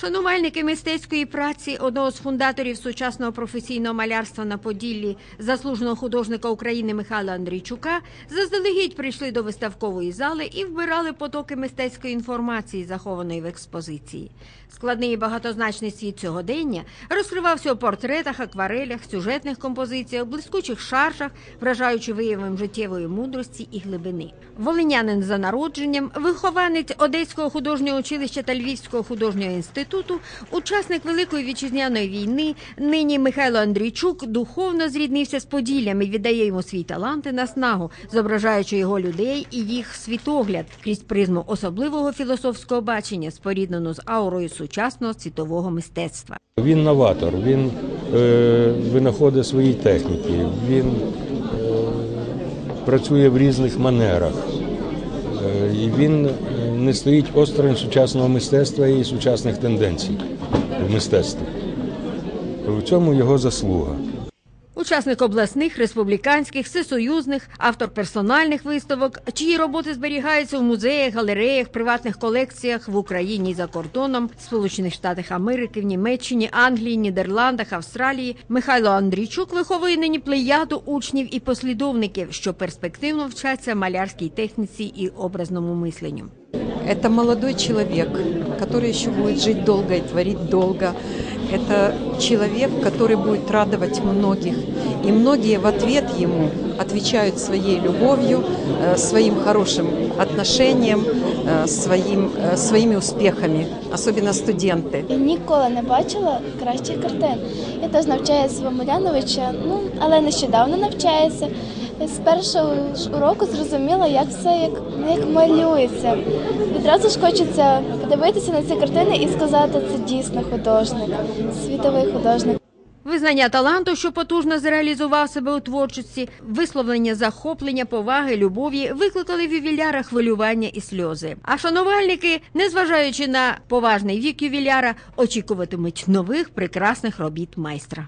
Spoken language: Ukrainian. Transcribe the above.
Шанувальники мистецької праці одного з фундаторів сучасного професійного малярства на Поділлі, заслуженого художника України Михайла Андрійчука, заздалегідь прийшли до виставкової зали і вбирали потоки мистецької інформації, захованої в експозиції. Складний і багатозначний світ сьогодення розкривався у портретах, акварелях, сюжетних композиціях, блискучих шаржах, вражаючи виявом життєвої мудрості і глибини. Волинянин за народженням, вихованець Одеського художнього училища та Львівського художнього інституту, учасник Великої вітчизняної війни, нині Михайло Андрійчук духовно зріднився з Поділлям і віддає йому свій талант і наснагу, зображаючи його людей і їх світогляд крізь призму особливого філософського бачення, споріднену з аурою сучасного світового мистецтва. Він новатор, він е, винаходить свої техніки, він е, працює в різних манерах. Е, і він е, не стоїть осторонь сучасного мистецтва і сучасних тенденцій в мистецтві. В цьому його заслуга. Учасник обласних, республіканських, всесоюзних, автор персональних виставок, чиї роботи зберігаються в музеях, галереях, приватних колекціях в Україні за кордоном, Сполучених Штатах Америки, в Німеччині, Англії, Нідерландах, Австралії. Михайло Андрійчук виховує нині плеяду учнів і послідовників, що перспективно вчаться малярській техніці і образному мисленню. Это молодой человек, который еще будет жить долго и творить долго Это человек, который будет радовать многих. И многие в ответ ему отвечают своей любовью, э, своим хорошим отношением, э, своим, э, своими успехами, особенно студенты. Я ніколи не бачила кращих картин. Я теж навчаюся в Омеляновича, ну але нещодавно навчаюся. З першого ж уроку зрозуміла, як все як, ну, як малюється. Відразу ж хочеться подивитися на ці картини і сказати, це дійсно художник, світовий художник. Визнання таланту, що потужно зреалізував себе у творчості, висловлення захоплення, поваги, любові викликали в ювіляра хвилювання і сльози. А шанувальники, незважаючи на поважний вік ювіляра, очікуватимуть нових прекрасних робіт майстра.